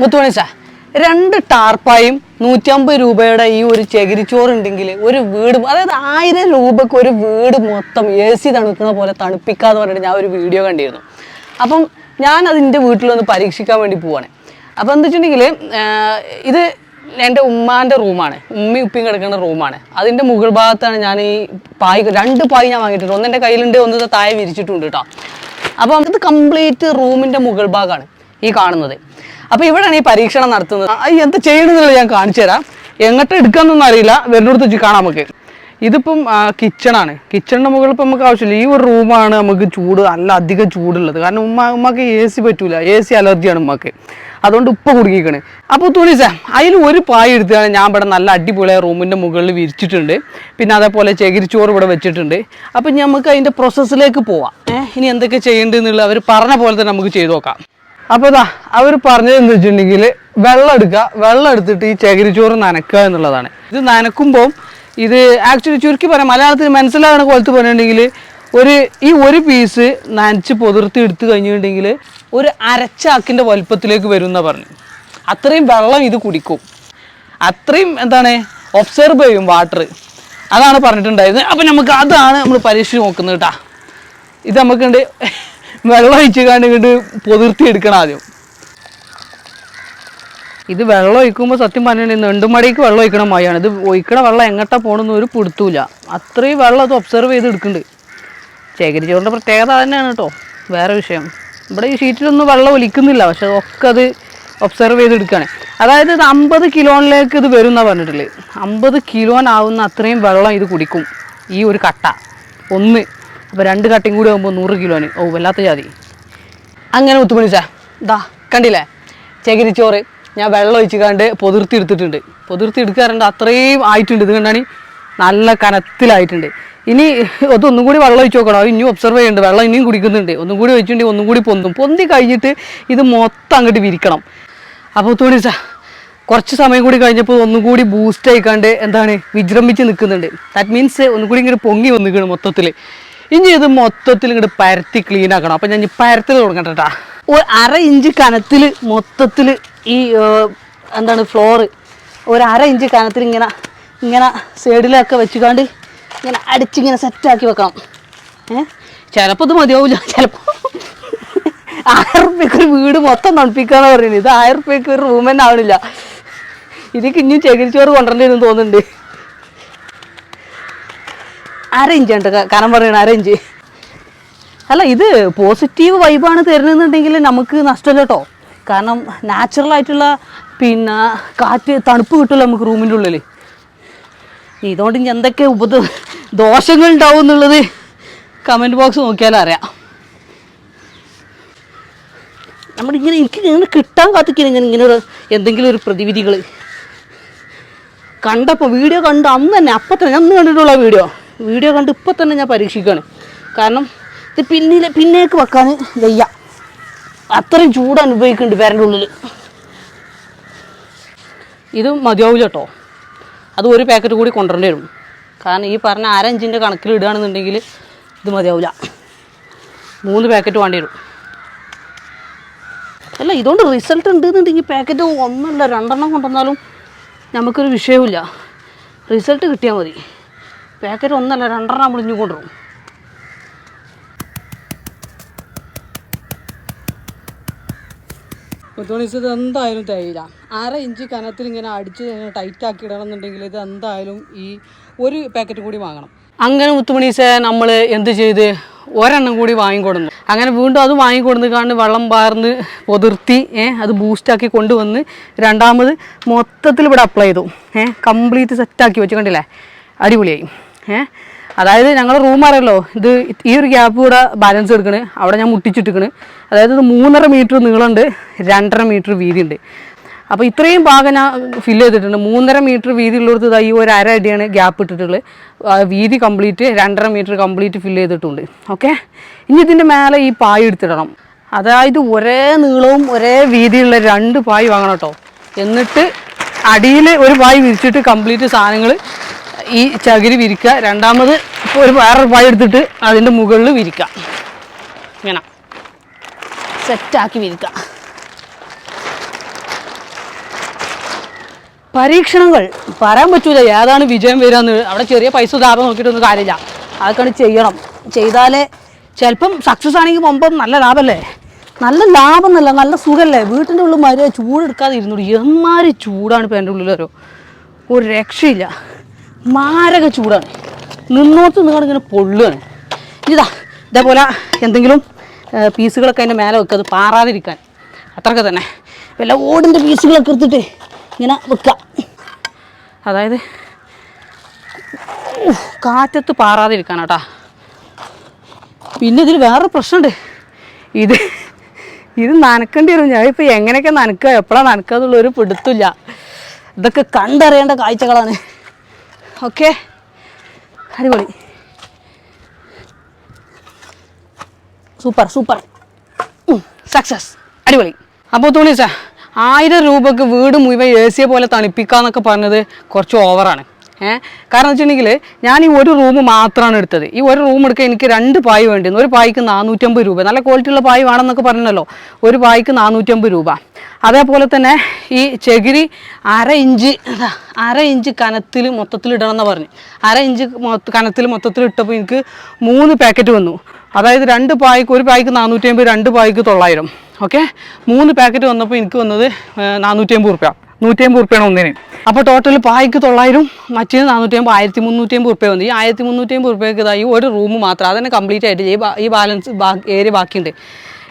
മുത്തുമണിച്ച രണ്ട് ടാർപ്പായും നൂറ്റമ്പത് രൂപയുടെ ഈ ഒരു ചകിരിച്ചോറ് ഉണ്ടെങ്കിൽ ഒരു വീട് അതായത് ആയിരം രൂപക്ക് ഒരു വീട് മൊത്തം എ സി തണുക്കുന്ന പോലെ തണുപ്പിക്കാന്ന് പറഞ്ഞിട്ട് ഞാൻ ഒരു വീഡിയോ കണ്ടിരുന്നു. അപ്പം ഞാൻ അതിന്റെ വീട്ടിലൊന്ന് പരീക്ഷിക്കാൻ വേണ്ടി പോവാണ്. അപ്പോൾ എന്താ വെച്ചിട്ടുണ്ടെങ്കിൽ ഇത് എന്റെ ഉമ്മാന്റെ റൂമാണ്. ഉമ്മയും ഉപ്പയും കിടക്കുന്ന റൂമാണ്. അതിന്റെ മുകൾ ഭാഗത്താണ് ഞാൻ ഈ പായ് രണ്ട് പായ് ഞാൻ വാങ്ങിയിട്ടുണ്ട്. ഒന്ന് എന്റെ കയ്യിലുണ്ട് ഒന്ന് താഴെ വിരിച്ചിട്ടുണ്ട് കേട്ടോ. അപ്പം അത് കംപ്ലീറ്റ് റൂമിന്റെ മുകൾ ഭാഗമാണ്. ഈ കാണുന്നത്. അപ്പോൾ ഇവിടെയാണ് ഈ പരീക്ഷണം നടത്തുന്നത്. എന്താ ചെയ്യണമെന്നുള്ളത് ഞാൻ കാണിച്ചു തരാം. എങ്ങോട്ട് എടുക്കാന്നൊന്നും അറിയില്ല. വരുന്നിടത്ത് വെച്ച് കാണാം നമുക്ക്. ഇതിപ്പം കിച്ചണാണ് കിച്ചണിന്റെ മുകളിൽ ഇപ്പം നമുക്ക് ആവശ്യമില്ല. ഈ ഒരു റൂമാണ് നമുക്ക് ചൂട് നല്ല അധികം ചൂടുള്ളത്. കാരണം ഉമ്മ ഉമ്മക്ക് എ സി പറ്റൂല. എ സി അലർജിയാണ് ഉമ്മക്ക്. അതുകൊണ്ട് ഉപ്പ കുടുങ്ങിക്കണ്. അപ്പോൾ സാ അതിൽ ഒരു പായ എടുത്താണ് ഞാൻ ഇവിടെ നല്ല അടിപൊളിയായ റൂമിന്റെ മുകളിൽ വിരിച്ചിട്ടുണ്ട്. പിന്നെ അതേപോലെ ചകിരിച്ചോറ് ഇവിടെ വെച്ചിട്ടുണ്ട്. അപ്പം നമുക്ക് അതിന്റെ പ്രോസസ്സിലേക്ക് പോവാം. ഇനി എന്തൊക്കെ ചെയ്യേണ്ടതെന്നുള്ളത് അവർ പറഞ്ഞ പോലെ തന്നെ നമുക്ക് ചെയ്തു നോക്കാം. അപ്പോൾ ഇതാ അവർ പറഞ്ഞത് എന്ന് വെച്ചിട്ടുണ്ടെങ്കിൽ വെള്ളം എടുക്കുക വെള്ളം എടുത്തിട്ട് ഈ ചകിരിച്ചോറ് നനക്കുക എന്നുള്ളതാണ്. ഇത് നനക്കുമ്പോൾ ഇത് ആക്ച്വലി ചുരുക്കി പറയാം മലയാളത്തിൽ മനസ്സിലാകുന്ന കോലത്ത് പറഞ്ഞിട്ടുണ്ടെങ്കിൽ ഒരു ഈ ഒരു പീസ് നനച്ച് പൊതിർത്തി എടുത്തു കഴിഞ്ഞിട്ടുണ്ടെങ്കിൽ ഒരു അരച്ചാക്കിന്റെ വലുപ്പത്തിലേക്ക് വരും എന്നാണ് പറഞ്ഞു അത്രയും വെള്ളം ഇത് കുടിക്കും. അത്രയും എന്താണ് ഒബ്സർവ് ചെയ്യും വാട്ടർ അതാണ് പറഞ്ഞിട്ടുണ്ടായിരുന്നത്. അപ്പം നമുക്ക് അതാണ് നമ്മൾ പരീക്ഷിച്ച് നോക്കുന്നത് കേട്ടാ. ഇത് നമുക്കുണ്ട്. വെള്ളം ഒഴിച്ച് കാണ്ട് ഇങ്ങോട്ട് പൊതിർത്തി എടുക്കണം ആദ്യം. ഇത് വെള്ളം ഒഴിക്കുമ്പോൾ സത്യം പറഞ്ഞു നെണ്ടുമടിക്ക് വെള്ളം ഒഴിക്കണം മഴയാണ് ഇത് ഒഴിക്കണ വെള്ളം എങ്ങട്ടാ പോകണമെന്ന് ഒരു പിടുത്തൂല അത്രയും വെള്ളം അത് ഒബ്സർവ് ചെയ്ത് എടുക്കുന്നുണ്ട് ചകിരി ചോറിന്റെ പ്രത്യേകത തന്നെയാണ് കേട്ടോ വേറെ വിഷയം. ഇവിടെ ഈ ഷീറ്റിലൊന്നും വെള്ളം ഒലിക്കുന്നില്ല. പക്ഷെ ഒക്കെ അത് ഒബ്സർവ് ചെയ്ത് എടുക്കുകയാണ് അതായത് ഇത് അമ്പത് കിലോണിലേക്ക് ഇത് വരും എന്നാണ് പറഞ്ഞിട്ടുള്ളത് അമ്പത് കിലോനാവുന്ന അത്രയും വെള്ളം ഇത് കുടിക്കും. ഈ ഒരു കട്ട. ഒന്ന് അപ്പോൾ രണ്ട് കട്ടയും കൂടി ആകുമ്പോൾ നൂറ് കിലോന്. ഓ വല്ലാത്ത ജാതി. അങ്ങനെ ഒത്തുപണിച്ചാ ദാ കണ്ടില്ലേ? ചകിരിച്ചോറ് ഞാൻ വെള്ളം ഒഴിച്ച് കണ്ട് പൊതിർത്തി എടുത്തിട്ടുണ്ട്. പൊതിർത്തി എടുക്കാറുണ്ട് അത്രയും ആയിട്ടുണ്ട്. ഇത് കണ്ടാണ്? നല്ല കനത്തിലായിട്ടുണ്ട്. ഇനി അതൊന്നും കൂടി വെള്ളം ഒഴിച്ച് നോക്കണം. അത് ഇനിയും ഒബ്സർവ് ചെയ്യുന്നുണ്ട് വെള്ളം ഇനിയും കുടിക്കുന്നുണ്ട്. ഒന്നും കൂടി ഒഴിച്ചിട്ടുണ്ടെങ്കിൽ ഒന്നും കൂടി പൊന്തും. പൊന്തി കഴിഞ്ഞിട്ട് ഇത് മൊത്തം അങ്ങോട്ട് വിരിക്കണം. അപ്പോൾ ഒത്തുപണിച്ചാ കുറച്ച് സമയം കൂടി കഴിഞ്ഞപ്പോൾ ഒന്നും കൂടി ബൂസ്റ്റ് ആയിക്കാണ്ട് എന്താണ് വിജൃംഭിച്ച് നിൽക്കുന്നുണ്ട്. ദാറ്റ് മീൻസ് ഒന്നും കൂടി ഇങ്ങനെ പൊങ്ങി വന്നിക്കണം മൊത്തത്തിൽ ഇനി ഇത് മൊത്തത്തിൽ ഇങ്ങോട്ട് പരത്തി ക്ലീൻ ആക്കണം. അപ്പം ഞാൻ പരത്തിൽ തുടങ്ങട്ടെ ഒരു അര ഇഞ്ച് കനത്തിൽ മൊത്തത്തിൽ ഈ എന്താണ് ഫ്ലോറ് ഒരു അര ഇഞ്ച് കനത്തിൽ ഇങ്ങനെ ഇങ്ങനെ സൈഡിലൊക്കെ വെച്ചുകൊണ്ട് ഇങ്ങനെ അടിച്ചിങ്ങനെ സെറ്റാക്കി വെക്കണം. ഏഹ് ചിലപ്പോൾ ഇത് മതിയാവില്ല ചിലപ്പോൾ ആയിരം റുപ്യക്ക് ഒരു വീട് മൊത്തം തണുപ്പിക്കാന്ന് പറയുന്നത്. ഇത് ആയിരം റുപ്യക്ക് ഒരു റൂം തന്നെ ആവണില്ല. ഇതിക്ക് ഇനിയും ചകിരിച്ചോറ് കൊണ്ടുവരേണ്ടി വരും തോന്നുന്നുണ്ട്. അര ഇഞ്ച് ഉണ്ട്. കാരണം പറയണ അറേഞ്ച് അല്ല ഇത് പോസിറ്റീവ് വൈബാണ് തരുന്നതെന്നുണ്ടെങ്കിൽ നമുക്ക് നഷ്ടമില്ല കേട്ടോ. കാരണം നാച്ചുറൽ ആയിട്ടുള്ള പിന്നെ കാറ്റ് തണുപ്പ് കിട്ടുമല്ലോ നമുക്ക് റൂമിന്റെ ഉള്ളിൽ ഇതുകൊണ്ട് ഇനി എന്തൊക്കെ ഉപദ ദോഷങ്ങൾ ഉണ്ടാവും എന്നുള്ളത് കമന്റ് ബോക്സ് നോക്കിയാലും അറിയാം. നമ്മളിങ്ങനെ എനിക്ക് ഇങ്ങനെ കിട്ടാൻ കാത്തിക്കില്ല ഇങ്ങനെ ഇങ്ങനെ ഒരു എന്തെങ്കിലും ഒരു പ്രതിവിധികൾ കണ്ടപ്പോൾ വീഡിയോ കണ്ട് അന്ന് തന്നെ അപ്പം തന്നെ അന്ന് കണ്ടിട്ടുള്ള വീഡിയോ വീഡിയോ കണ്ട് ഇപ്പം തന്നെ ഞാൻ പരീക്ഷിക്കുകയാണ്. കാരണം ഇത് പിന്നിലെ പിന്നേക്ക് വെക്കാൻ വയ്യ. അത്രയും ചൂട് അനുഭവിക്കുന്നുണ്ട് പേരന്റെ ഉള്ളിൽ ഇത് മതിയാവില്ല കേട്ടോ. അത് ഒരു പാക്കറ്റ് കൂടി കൊണ്ടുവരേണ്ടി വരും. കാരണം ഈ പറഞ്ഞ അരഞ്ചിന്റെ കണക്കിൽ ഇടുകയാണെന്നുണ്ടെങ്കിൽ ഇത് മതിയാവില്ല മൂന്ന് പാക്കറ്റ് വേണ്ടി വരും. അല്ല ഇതുകൊണ്ട് റിസൾട്ട് ഉണ്ട് എന്നുണ്ടെങ്കിൽ പാക്കറ്റ് ഒന്നല്ല രണ്ടെണ്ണം കൊണ്ടുവന്നാലും നമുക്കൊരു വിഷയവുമില്ല. റിസൾട്ട് കിട്ടിയാൽ മതി. പാക്കറ്റ് ഒന്നല്ല രണ്ടെണ്ണം നമ്മൾ ഇഞ്ഞു കൊണ്ടുവരും മുത്തോണീസ് ഇത് എന്തായാലും തേയില. അര ഇഞ്ച് കനത്തിൽ ഇങ്ങനെ അടിച്ച് ടൈറ്റ് ആക്കി ഇടണം എന്നുണ്ടെങ്കിൽ ഇത് എന്തായാലും ഈ ഒരു പാക്കറ്റ് കൂടി വാങ്ങണം. അങ്ങനെ മുത്തുമണീസെ നമ്മൾ എന്ത് ചെയ്ത്? ഒരെണ്ണം കൂടി വാങ്ങിക്കൊടുന്നു. അങ്ങനെ വീണ്ടും അത് വാങ്ങിക്കൊടുന്ന് കാണുന്ന വെള്ളം പാർന്ന് പൊതിർത്തി ഏഹ് അത് ബൂസ്റ്റാക്കി കൊണ്ടുവന്ന് രണ്ടാമത് മൊത്തത്തിൽ ഇവിടെ അപ്ലൈ ചെയ്തു. ഏഹ് കംപ്ലീറ്റ് സെറ്റാക്കി വെച്ച്. കണ്ടില്ലേ? അടിപൊളിയായി. ഏ? അതായത് ഞങ്ങൾ റൂം അറിയല്ലോ ഇത് ഈ ഒരു ഗ്യാപ്പ് കൂടെ ബാലൻസ് എടുക്കണ്. അവിടെ ഞാൻ മുട്ടിച്ചിട്ടിക്കണ് അതായത് ഇത് മൂന്നര മീറ്റർ നീളമുണ്ട് രണ്ടര മീറ്റർ വീതിയുണ്ട് അപ്പോൾ ഇത്രയും ഭാഗം ഞാൻ ഫില്ല് ചെയ്തിട്ടുണ്ട്. മൂന്നര മീറ്റർ വീതി ഉള്ളിടത്ത് ഇതാ ഈ ഒരു അര അടിയാണ് ഗ്യാപ്പ് ഇട്ടിട്ടുള്ളത്. വീതി കംപ്ലീറ്റ് രണ്ടര മീറ്റർ കംപ്ലീറ്റ് ഫില്ല് ചെയ്തിട്ടുണ്ട്. ഓക്കെ ഇനി ഇതിന്റെ മേലെ ഈ പായ എടുത്തിടണം. അതായത് ഒരേ നീളവും ഒരേ വീതിയുള്ള രണ്ട് പായ് വാങ്ങണം കേട്ടോ. എന്നിട്ട് അടിയിൽ ഒരു പായ് വിരിച്ചിട്ട് കംപ്ലീറ്റ് സാധനങ്ങൾ ഈ ചകിരി വിരിക്കുക. രണ്ടാമത് ഒരു വേറൊരു പായ എടുത്തിട്ട് അതിന്റെ മുകളിൽ വിരിക്കുക. ഇങ്ങനെ. സെറ്റാക്കി വിരിക്കുക. പരീക്ഷണങ്ങൾ. പറയാൻ പറ്റൂല ഏതാണ് വിജയം വരാന്ന്. അവിടെ ചെറിയ പൈസ ലാഭം നോക്കിയിട്ടൊന്നും കാര്യമില്ല. അതൊക്കെ ചെയ്യണം. ചെയ്താലേ ചിലപ്പം സക്സസ് ആണെങ്കിൽ മുമ്പം നല്ല ലാഭമല്ലേ? നല്ല ലാഭം എന്നല്ല നല്ല സുഖമല്ലേ? വീട്ടിന്റെ ഉള്ളിൽ മര്യാദ ചൂടെടുക്കാതെ ഇരുന്നോളൂ എന്മാര് ചൂടാണ് ഇപ്പം എന്റെ ഉള്ളിലൊരു ഒരു രക്ഷയില്ല. മാരക ചൂടാണ്. നിന്നോട്ട് നിങ്ങളുടെ ഇങ്ങനെ പൊള്ളുകയാണ് ഇതാ ഇതേപോലെ എന്തെങ്കിലും പീസുകളൊക്കെ അതിന്റെ മേലെ വെക്കുക അത് പാറാതിരിക്കാൻ. അത്രയൊക്കെ തന്നെ. വല്ല ഓടിന്റെ പീസുകളൊക്കെ എടുത്തിട്ട് ഇങ്ങനെ വെക്കുക അതായത് കാറ്റത്ത് പാറാതിരിക്കാനാട്ടാ. പിന്നെ ഇതിൽ വേറെ പ്രശ്നമുണ്ട്. ഇത് ഇത് നനക്കേണ്ടി വരും. ഞാൻ ഇപ്പോൾ എങ്ങനെയൊക്കെ നനക്കുക എപ്പോഴാണ് നനക്കുക എന്നുള്ള ഒരു പിടുത്തില്ല. ഇതൊക്കെ കണ്ടറിയേണ്ട കാഴ്ചകളാണ്. ഓക്കെ. അടിപൊളി. Super super. സക്സസ് അടിപൊളി. അപ്പോൾ തുണി സാ ആയിരം രൂപക്ക് വീട് മുഴുവൻ എ സിയെ പോലെ തണുപ്പിക്കാന്നൊക്കെ പറഞ്ഞത് കുറച്ച് ഓവറാണ് ഏഹ് കാരണം വെച്ചിട്ടുണ്ടെങ്കിൽ ഞാൻ ഈ ഒരു റൂം മാത്രമാണ് എടുത്തത്. ഈ ഒരു റൂം എടുക്കാൻ എനിക്ക് രണ്ട് പായ് വേണ്ടിയിരുന്നു. ഒരു പായ്ക്ക് നാനൂറ്റമ്പത് രൂപ. നല്ല ക്വാളിറ്റി ഉള്ള പായ് വേണമെന്നൊക്കെ പറഞ്ഞല്ലോ. ഒരു പായ്ക്ക് നാനൂറ്റമ്പത് രൂപ. അതേപോലെ തന്നെ ഈ ചകിരി അര ഇഞ്ച് അര ഇഞ്ച് കനത്തിൽ മൊത്തത്തിൽ ഇടണം എന്ന് പറഞ്ഞു. അര ഇഞ്ച് കനത്തിൽ മൊത്തത്തിൽ ഇട്ടപ്പോൾ എനിക്ക് മൂന്ന് പാക്കറ്റ് വന്നു. അതായത് രണ്ട് പായ്ക്ക് ഒരു പായ്ക്ക് നാനൂറ്റി അമ്പത് രണ്ട് പായ്ക്ക് തൊള്ളായിരം. ഓക്കെ മൂന്ന് പാക്കറ്റ് വന്നപ്പോൾ എനിക്ക് വന്നത് നാനൂറ്റി അമ്പത് റുപ്യ നൂറ്റി അമ്പത് റുപ്യാണ് ഒന്നിന്. അപ്പോൾ ടോട്ടൽ പായ്ക്ക് തൊള്ളായിരം മറ്റേത് നാനൂറ്റി അമ്പത് ആയിരത്തി മുന്നൂറ്റി അമ്പത് റുപ്യ വന്നു. ഈ ആയിരത്തി മുന്നൂറ്റി അമ്പത് റുപ്യക്ക് ഈ ഒരു റൂം മാത്രം അതന്നെ കംപ്ലീറ്റ് ആയിട്ട് ഈ ബാലൻസ് ഏരിയ ബാക്കിയുണ്ട്.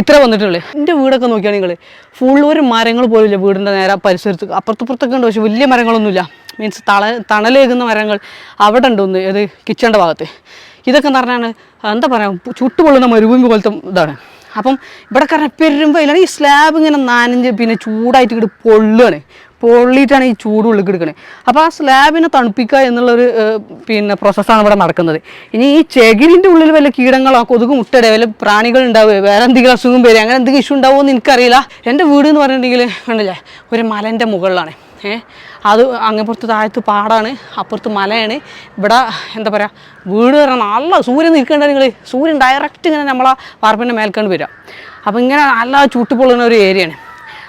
ഇത്ര വന്നിട്ടുള്ളൂ. എന്റെ വീടൊക്കെ നോക്കിയാണ് നിങ്ങൾ ഫുൾ ഒരു മരങ്ങൾ പോലുമില്ല വീടിന്റെ നേരെ പരിസരത്ത്. അപ്പുറത്തപ്പുറത്തൊക്കെ ഉണ്ട് പക്ഷെ വലിയ മരങ്ങളൊന്നുമില്ല. മീൻസ് തള തണലേകുന്ന മരങ്ങൾ അവിടെ ഉണ്ട് ഒന്ന് ഏത് കിച്ചന്റെ ഭാഗത്ത്. ഇതൊക്കെ എന്ന് പറഞ്ഞാൽ എന്താ പറയുക ചുട്ടുപൊള്ളുന്ന മരുഭൂമി പോലത്തെ ഇതാണ്. അപ്പം ഇവിടെ കാരണം പെരുമ്പോൾ ഇല്ലാതെ ഈ സ്ലാബ് ഇങ്ങനെ നനഞ്ഞ് പിന്നെ ചൂടായിട്ട് ഇങ്ങോട്ട് പൊള്ളുകയാണ് പൊള്ളിയിട്ടാണ് ഈ ചൂട് ഉള്ളിൽ എടുക്കുന്നത് അപ്പോൾ ആ സ്ലാബിനെ തണുപ്പിക്കുക എന്നുള്ളൊരു ഏഹ്, പിന്നെ പ്രോസസ്സാണ് ഇവിടെ നടക്കുന്നത്. ഇനി ഈ ചെകിരിന്റെ ഉള്ളിൽ വല്ല കീടങ്ങളോ കൊതുക് മുട്ടയുടെ വല്ല പ്രാണികൾ ഉണ്ടാവുക വേറെ എന്തെങ്കിലും അസുഖം വരിക അങ്ങനെ എന്തെങ്കിലും ഇഷ്യൂ ഉണ്ടാവുമോ എന്ന് എനിക്കറിയില്ല. എന്റെ വീട് എന്ന് പറഞ്ഞിട്ടുണ്ടെങ്കിൽ കണ്ടില്ലേ ഒരു മലന്റെ മുകളിലാണ്. ഏ അത് അങ്ങപ്പുറത്ത് താഴത്ത് പാടാണ് അപ്പുറത്ത് മലയാണ്. ഇവിടെ എന്താ പറയുക വീട് പറഞ്ഞാൽ നല്ല സൂര്യൻ നിൽക്കേണ്ട നിങ്ങൾ സൂര്യൻ ഡയറക്റ്റ് ഇങ്ങനെ നമ്മളെ വാർപ്പിന്റെ മേൽക്കണ്ട് വരിക. അപ്പോൾ ഇങ്ങനെ നല്ല ചുട്ടുപൊള്ളുന്ന ഒരു ഏരിയയാണ്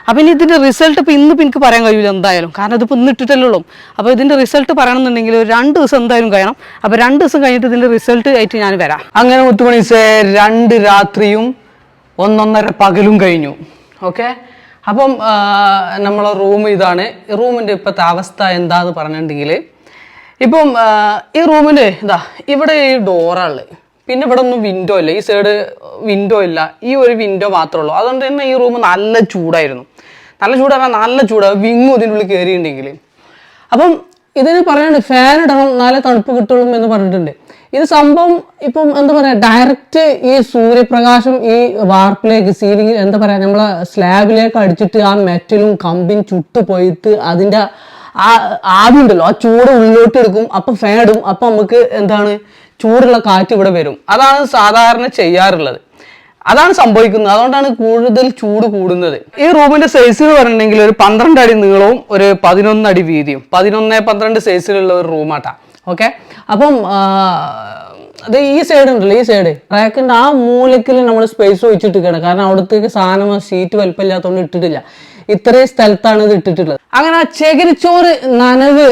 അപ്പം ഇനി ഇതിന്റെ റിസൾട്ട് ഇപ്പോൾ ഇന്ന് എനിക്ക് പറയാൻ കഴിയില്ല എന്തായാലും. കാരണം ഇതിപ്പോൾ ഇന്ന് ഇട്ടിട്ടല്ലേ ഉള്ളൂ. അപ്പോൾ ഇതിന്റെ റിസൾട്ട് പറയണമെന്നുണ്ടെങ്കിൽ ഒരു രണ്ട് ദിവസം എന്തായാലും കഴിയണം. അപ്പോൾ രണ്ട് ദിവസം കഴിഞ്ഞിട്ട് ഇതിന്റെ റിസൾട്ട് ആയിട്ട് ഞാൻ വരാം. അങ്ങനെ മുത്തുമണി രണ്ട് രാത്രിയും ഒന്നൊന്നര പകലും കഴിഞ്ഞു. ഓക്കെ അപ്പം നമ്മളെ റൂം ഇതാണ്. റൂമിന്റെ ഇപ്പോഴത്തെ അവസ്ഥ എന്താന്ന് പറഞ്ഞിട്ടുണ്ടെങ്കിൽ ഇപ്പം ഈ റൂമിൽ ഇതാ ഇവിടെ ഈ ഡോറാൾ പിന്നെ ഇവിടെ ഒന്നും വിൻഡോ ഇല്ല. ഈ സൈഡ് വിൻഡോ ഇല്ല. ഈ ഒരു വിൻഡോ മാത്രമേ ഉള്ളൂ. അതുകൊണ്ട് തന്നെ ഈ റൂം നല്ല ചൂടായിരുന്നു. നല്ല ചൂടാണ് നല്ല ചൂട്. വിങ്ങും ഉള്ളിൽ കയറിയിട്ടുണ്ടെങ്കിൽ അപ്പം ഇതിന് പറയാണ് ഫാൻ ഇടണം നല്ല തണുപ്പ് കിട്ടുള്ളൂ എന്ന് പറഞ്ഞിട്ടുണ്ട്. ഇത് സംഭവം ഇപ്പം എന്താ പറയുക ഡയറക്റ്റ് ഈ സൂര്യപ്രകാശം ഈ വാർപ്പിലേക്ക് സീലിംഗ് എന്താ പറയുക നമ്മളെ സ്ലാബിലേക്ക് അടിച്ചിട്ട് ആ മെറ്റലും കമ്പിയും ചുട്ടു പോയിട്ട് അതിന്റെ ആ ആവി ഉണ്ടല്ലോ. ആ ചൂട് ഉള്ളിലോട്ട് എടുക്കും. അപ്പം ഫാൻ ഇടും. അപ്പം നമുക്ക് എന്താണ് ചൂടുള്ള കാറ്റ് ഇവിടെ വരും. അതാണ് സാധാരണ ചെയ്യാറുള്ളത്. അതാണ് സംഭവിക്കുന്നത്. അതുകൊണ്ടാണ് കൂടുതൽ ചൂട് കൂടുന്നത്. ഈ റൂമിന്റെ സൈസ് എന്ന് പറഞ്ഞിട്ടുണ്ടെങ്കിൽ ഒരു പന്ത്രണ്ട് അടി നീളവും ഒരു പതിനൊന്ന് അടി വീതിയും. പതിനൊന്ന് പന്ത്രണ്ട് സൈസിലുള്ള ഒരു റൂമാട്ടാ ഓക്കെ അപ്പം അത് ഈ സൈഡ് ഉണ്ടല്ലോ ഈ സൈഡ് റാക്കിന്റെ ആ മൂലക്കിൽ നമ്മൾ സ്പേസ് വെച്ചിട്ടിരിക്കുകയാണ് കാരണം അവിടത്തേക്ക് സാധനം സീറ്റ് വലിപ്പമില്ലാത്തതുകൊണ്ട് ഇട്ടിട്ടില്ല. ഇത്രയും സ്ഥലത്താണ് ഇത് ഇട്ടിട്ടുള്ളത്. അങ്ങനെ ആ ചകിരിച്ചോറ് നനവ്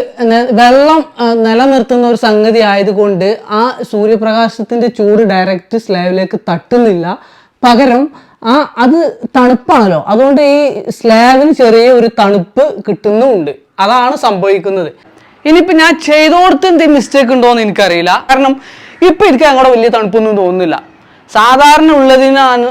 വെള്ളം നിലനിർത്തുന്ന ഒരു സംഗതി ആയതുകൊണ്ട് ആ സൂര്യപ്രകാശത്തിന്റെ ചൂട് ഡയറക്റ്റ് സ്ലാബിലേക്ക് തട്ടുന്നില്ല. പകരം ആ അത് തണുപ്പാണല്ലോ. അതുകൊണ്ട് ഈ സ്ലാബിന് ചെറിയ ഒരു തണുപ്പ് കിട്ടുന്നുമുണ്ട് അതാണ് സംഭവിക്കുന്നത്. ഇനിയിപ്പോ ഞാൻ ചെയ്തോടത്ത് എന്തെങ്കിലും മിസ്റ്റേക്ക് ഉണ്ടോ എന്ന് എനിക്കറിയില്ല. കാരണം ഇപ്പൊ എനിക്ക് അങ്ങോട്ട് വലിയ തണുപ്പൊന്നും തോന്നുന്നില്ല. സാധാരണ ഉള്ളതിൽ നിന്ന്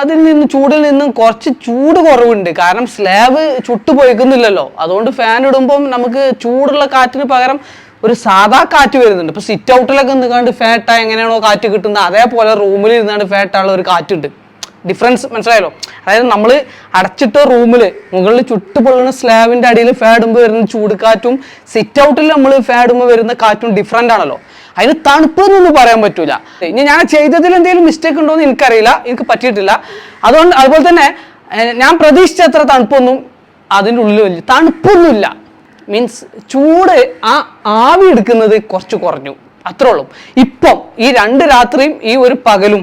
അതിൽ നിന്ന് ചൂടിൽ നിന്നും കുറച്ച് ചൂട് കുറവുണ്ട്. കാരണം സ്ലാബ് ചുട്ടു പോയിക്കുന്നില്ലല്ലോ അതുകൊണ്ട് ഫാൻ ഇടുമ്പം നമുക്ക് ചൂടുള്ള കാറ്റിന് പകരം ഒരു സാധാ കാറ്റ് വരുന്നുണ്ട്. ഇപ്പൊ സിറ്റ് ഔട്ടിലൊക്കെ നിൽക്കാണ്ട് ഫാറ്റ എങ്ങനെയാണോ കാറ്റ് കിട്ടുന്നത്? അതേപോലെ റൂമിൽ ഇരുന്നാണ്ട് ഫാറ്റുള്ള ഒരു കാറ്റുണ്ട്. ഡിഫറൻസ് മനസ്സിലായല്ലോ? അതായത് നമ്മൾ അടച്ചിട്ട റൂമിൽ മുകളിൽ ചുട്ടുപൊള്ളുന്ന സ്ലാബിന്റെ അടിയിൽ ഫാഡുമ്പോൾ വരുന്ന ചൂടുകാറ്റും സിറ്റ് ഔട്ടിൽ നമ്മൾ ഫാഡുമ്പോൾ വരുന്ന കാറ്റും ഡിഫറന്റ് ആണല്ലോ. അതിന് തണുപ്പ് എന്നൊന്നും പറയാൻ പറ്റൂല. ഇനി ഞാൻ ചെയ്തതിൽ എന്തെങ്കിലും മിസ്റ്റേക്ക് ഉണ്ടോ എന്ന് എനിക്കറിയില്ല. എനിക്ക് പറ്റിയിട്ടില്ല. അതുകൊണ്ട് അതുപോലെ തന്നെ ഞാൻ പ്രതീക്ഷിച്ച അത്ര തണുപ്പൊന്നും അതിന്റെ ഉള്ളിൽ തണുപ്പൊന്നുമില്ല. മീൻസ് ചൂട് ആ ആവി എടുക്കുന്നത് കുറച്ച് കുറഞ്ഞു. അത്രേ ഉള്ളൂ. ഇപ്പം ഈ രണ്ട് രാത്രിയും ഈ ഒരു പകലും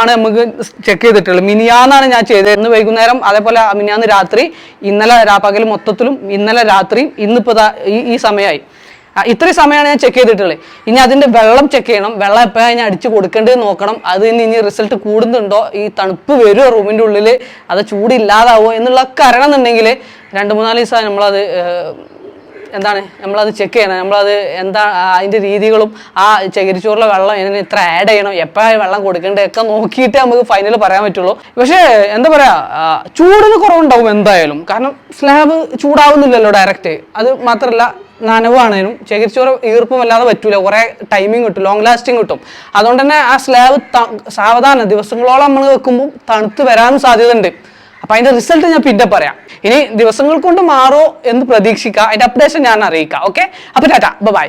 ആണ് നമുക്ക് ചെക്ക് ചെയ്തിട്ടുള്ളത്. മിനിയാന്നാണ് ഞാൻ ചെയ്തത്. ഇന്ന് വൈകുന്നേരം അതേപോലെ മിനിയാന്ന് രാത്രി ഇന്നലെ പകൽ മൊത്തത്തിലും ഇന്നലെ രാത്രിയും ഇന്നിപ്പോ ഈ സമയമായി ഇത്രയും സമയമാണ് ഞാൻ ചെക്ക് ചെയ്തിട്ടുള്ളത്. ഇനി അതിന്റെ വെള്ളം ചെക്ക് ചെയ്യണം. വെള്ളം എപ്പോഴാണ് ഞാൻ അടിച്ച് കൊടുക്കേണ്ടത് നോക്കണം. അത് ഇനി ഇനി റിസൾട്ട് കൂടുന്നുണ്ടോ? ഈ തണുപ്പ് വരുമോ റൂമിന്റെ ഉള്ളിൽ അത് ചൂടില്ലാതാവോ കാരണം എന്നുണ്ടെങ്കിൽ രണ്ട് മൂന്നാൽ ദിവസം നമ്മളത് എന്താണ്? നമ്മളത് ചെക്ക് ചെയ്യണം. നമ്മളത് എന്താ അതിന്റെ രീതികളും ആ ചകിരിച്ചോറിലെ വെള്ളം ഇതിന് ഇത്ര ആഡ് ചെയ്യണം? എപ്പോഴാണ് വെള്ളം കൊടുക്കേണ്ടത് ഒക്കെ നോക്കിയിട്ട് നമുക്ക് ഫൈനൽ പറയാൻ പറ്റുള്ളൂ. പക്ഷേ എന്താ പറയുക ചൂടിന് കുറവുണ്ടാവും എന്തായാലും. കാരണം സ്ലാബ് ചൂടാവുന്നില്ലല്ലോ ഡയറക്റ്റ് അത് മാത്രമല്ല നനവാണേനും ഈർപ്പം അല്ലാതെ പറ്റൂല. കുറേ ടൈമിങ് കിട്ടും ലോങ് ലാസ്റ്റിംഗ് കിട്ടും. അതുകൊണ്ട് തന്നെ ആ സ്ലാബ് സാവധാനം ദിവസങ്ങളോളം നമ്മൾ വെക്കുമ്പോൾ തണുത്ത് വരാനും സാധ്യതയുണ്ട്. അപ്പൊ അതിന്റെ റിസൾട്ട് ഞാൻ പിന്നെ പറയാം. ഇനി ദിവസങ്ങൾ കൊണ്ട് മാറോ എന്ന് പ്രതീക്ഷിക്കാം അതിന്റെ അപ്ഡേഷൻ ഞാൻ അറിയിക്കാം. ഓക്കെ അപ്പൊ ടാറ്റ. ബൈ